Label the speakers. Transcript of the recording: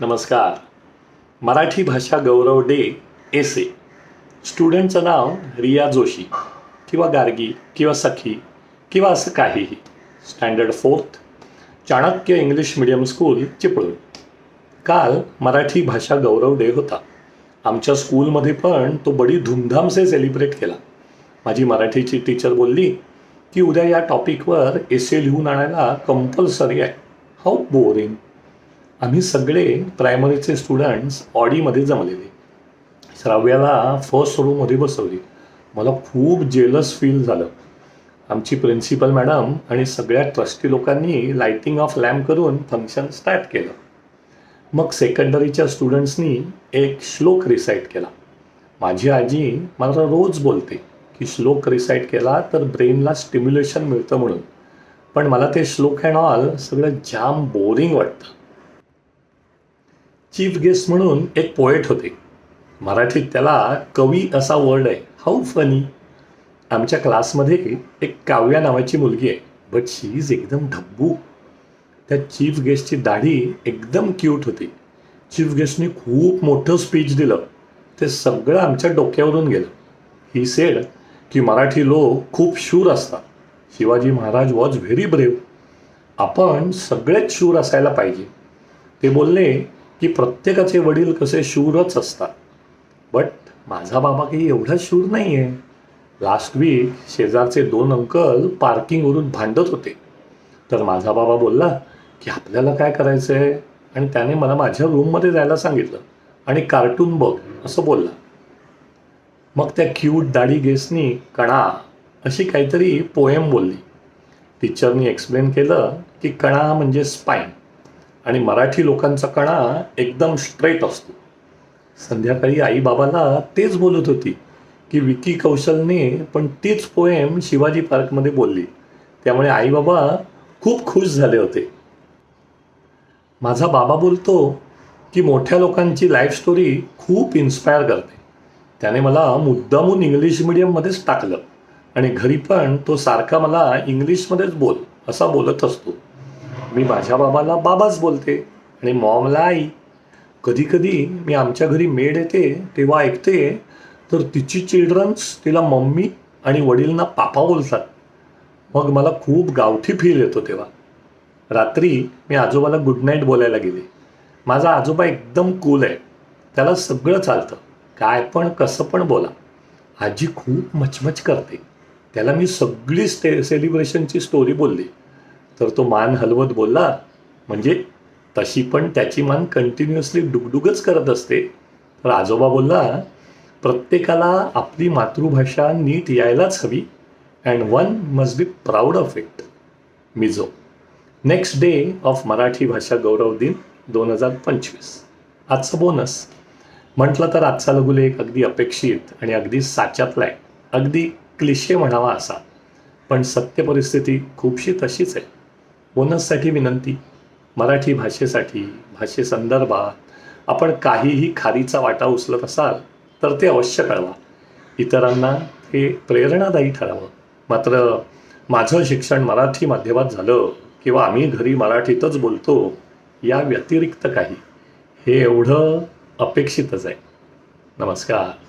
Speaker 1: नमस्कार. Marathi Bhasha Gaurav day essay. स्टुडंटचं नाव रिया जोशी किंवा गार्गी किंवा सखी किंवा असं काहीही. Standard fourth. Chanakya English medium school Chiplun. काल मराठी भाषा गौरव डे होता. आमच्या स्कूलमध्ये पण तो बडी धूमधाम से सेलिब्रेट केला. माझी मराठीची टीचर बोलली की उद्या या टॉपिकवर एसे लिहून आणायला कंपल्सरी आहे. हाऊ बोरिंग आम्ही सगळे प्रायमरीचे स्टुडंट्स ऑडीमध्ये जमलेले. श्राव्याला फर्स्ट रूममध्ये बसवली. मला खूप जेलस फील झालं. आमची प्रिन्सिपल मॅडम आणि सगळ्या ट्रस्टी लोकांनी लायटिंग ऑफ लॅम्प करून फंक्शन स्टार्ट केलं. मग सेकंडरीच्या स्टुडंट्सनी एक श्लोक रिसाईट केला. माझी आजी मला रोज बोलते की श्लोक रिसाईट केला तर ब्रेनला स्टिम्युलेशन मिळतं म्हणून. पण मला ते श्लोक अँड ऑल सगळं जाम बोरिंग वाटतं. चीफ गेस्ट म्हणून एक पोएट होते. मराठीत त्याला कवी असा वर्ड आहे हाऊ फनी आमच्या क्लासमध्ये एक काव्या नावाची मुलगी आहे बट शी इज एकदम ढब्बू. त्या चीफ गेस्टची दाढी एकदम क्यूट होती. चीफ गेस्टने खूप मोठं स्पीच दिलं. ते सगळं आमच्या डोक्यावरून गेलं. ही सेड की मराठी लोक खूप शूर असतात. Shivaji Maharaj was very brave आपण सगळेच शूर असायला पाहिजे. ते बोलले की प्रत्येकाचे वडील कसे शूरच असतात. बट माझा बाबा काही एवढा शूर नाही आहे लास्ट वीक शेजारचे दोन अंकल पार्किंगवरून भांडत होते. तर माझा बाबा बोलला की आपल्याला काय करायचं आहे आणि त्याने मला माझ्या रूममध्ये जायला सांगितलं. आणि कार्टून बघ असं बोलला. मग त्या क्यूट दाढी गेसनी कणा अशी काहीतरी पोएम बोलली. टीचरनी एक्सप्लेन केलं की कणा म्हणजे स्पाईन आणि मराठी लोकांचा कणा एकदम स्ट्रेट असतो. संध्याकाळी आई बाबाला तेच बोलत होती की विकी कौशलने पण तीच पोएम शिवाजी पार्कमध्ये बोलली. त्यामुळे आई बाबा खूप खुश झाले होते. माझा बाबा बोलतो की मोठ्या लोकांची लाईफ स्टोरी खूप इन्स्पायर करते. त्याने मला मुद्दामून इंग्लिश मिडियममध्येच टाकलं आणि घरी पण तो सारखा मला इंग्लिशमध्येच बोल असा बोलत असतो. मी माझ्या बाबाला बाबाच बोलते आणि मॉमला आई कधी कधी मी आमच्या घरी मेड येते तेव्हा ऐकते तर तिची चिल्ड्रन्स तिला मम्मी आणि वडीलना पापा बोलतात. मग मला खूप गावठी फील येतो तेव्हा. रात्री मी आजोबाला गुड नाईट बोलायला गेले. माझा आजोबा एकदम कूल आहे. त्याला सगळं चालतं. काय पण कसं पण बोला. आजी खूप मचमच करते. त्याला मी सगळी स्टे सेलिब्रेशनची स्टोरी बोलली. तर तो मान हलवत बोलला म्हणजे तशी पण त्याची मान कंटिन्युअसली डुगडुगच करत असते. तर आजोबा बोलला प्रत्येकाला आपली मातृभाषा नीट यायलाच हवी and one must be proud of it Mizo next day of Marathi Bhasha Gaurav Din दोन हजार पंचवीस. आजचं बोनस म्हटलं तर आजचा लघुलेख अगदी अपेक्षित आणि अगदी साच्यातला आहे अगदी क्लिशे म्हणावा असा. पण सत्य परिस्थिती खूपशी तशीच आहे. बोनससाठी विनंती. मराठी भाषेसाठी भाषेसंदर्भात आपण काहीही खारीचा वाटा उचलत असाल तर ते अवश्य कळवा. इतरांना हे प्रेरणादायी ठरावं. मात्र माझं शिक्षण मराठी माध्यमात झालं किंवा आम्ही घरी मराठीतच बोलतो या व्यतिरिक्त काही. हे एवढं अपेक्षितच आहे. नमस्कार.